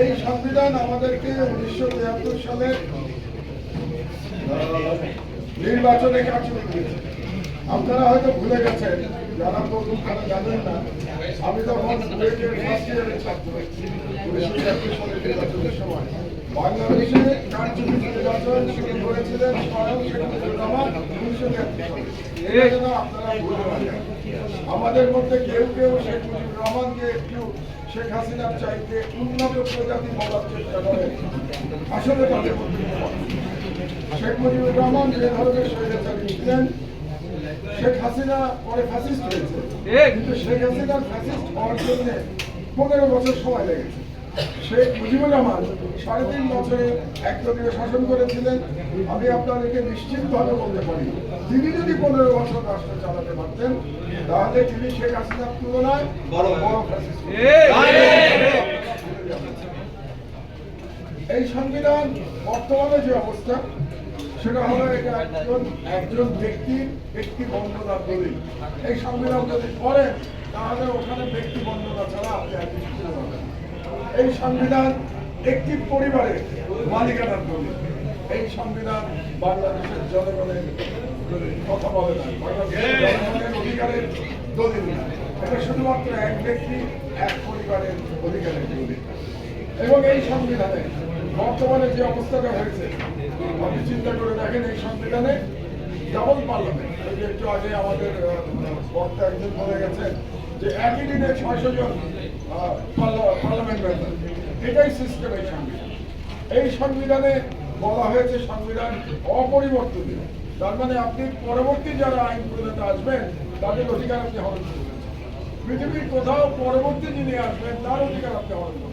এই সংবিধান আমাদেরকে উনিশশো তিয়াত্তর সালে আহ, নির্বাচনে দিয়েছে আপনারা হয়তো ভুলে গেছেন যারা প্রথম খানা জানেন না আমি তখন বাংলাদেশে কার্যকরী নির্বাচন শুরু করেছিলেন স্বয়ং শেখ মুজিবুর রহমান আমাদের মধ্যে কেউ কেউ শেখ মুজিবুর রহমানকে একটু শেখ হাসিনার চাইতে উন্নত প্রজাতি বলার চেষ্টা করে। আসলে তাদের। শেখ মুজিবুর রহমান যে ধরনের স্বৈরাচারী ছিলেন শেখ হাসিনা পরে ফ্যাসিস্ট হয়েছে। কিন্তু শেখ হাসিনার ফ্যাসিস্ট হওয়ার জন্য পনেরো বছর সময় লেগেছে। শেখ মুজিবুর রহমান সাড়ে তিন বছরে একদলীয় শাসন করেছিলেন। আমি আপনাদেরকে নিশ্চিতভাবে বলতে পারি তিনি যদি পনেরো বছর রাষ্ট্র চালাতে পারতেন তাহলে তিনি শেখ হাসিনার তুলনায় বড় বড় এই! সংবিধান বর্তমানে যে অবস্থা সেটা হলো এটা একজন একজন ব্যক্তির ব্যক্তি বন্দনা দলিল। এই সংবিধান যদি করেন তাহলে ওখানে ব্যক্তি বন্দনা ছাড়া আপনি আর কিছু। এই সংবিধান একটি পরিবারের মালিকানার দলিল। এই সংবিধান বাংলাদেশের জনগণের কথা বলে না। অধিকারের দলিল এটা শুধুমাত্র এক ব্যক্তি, এক পরিবারের অধিকারের দলিল। এবং এই সংবিধানে বর্তমানে যে অবস্থাটা হয়েছে, আপনি চিন্তা করে দেখেন, এই সংবিধানে ডাবল পার্লামেন্ট একটু আগে আমাদের বক্তা একজন বলে গেছেন যে, একই দিনে ছয়শো জন পার্লামেন্ট মেম্বার এটাই সিস্টেম এই সংবিধান। এই সংবিধানে বলা হয়েছে সংবিধান অপরিবর্তনীয়। তার মানে আপনি পরবর্তী যারা আইন প্রণেতা আসবেন, তাদের অধিকার আপনি হরণ করবেন। পৃথিবীর কোথাও পরবর্তী যিনি আসবেন, তার অধিকার আপনি হরণ করবেন।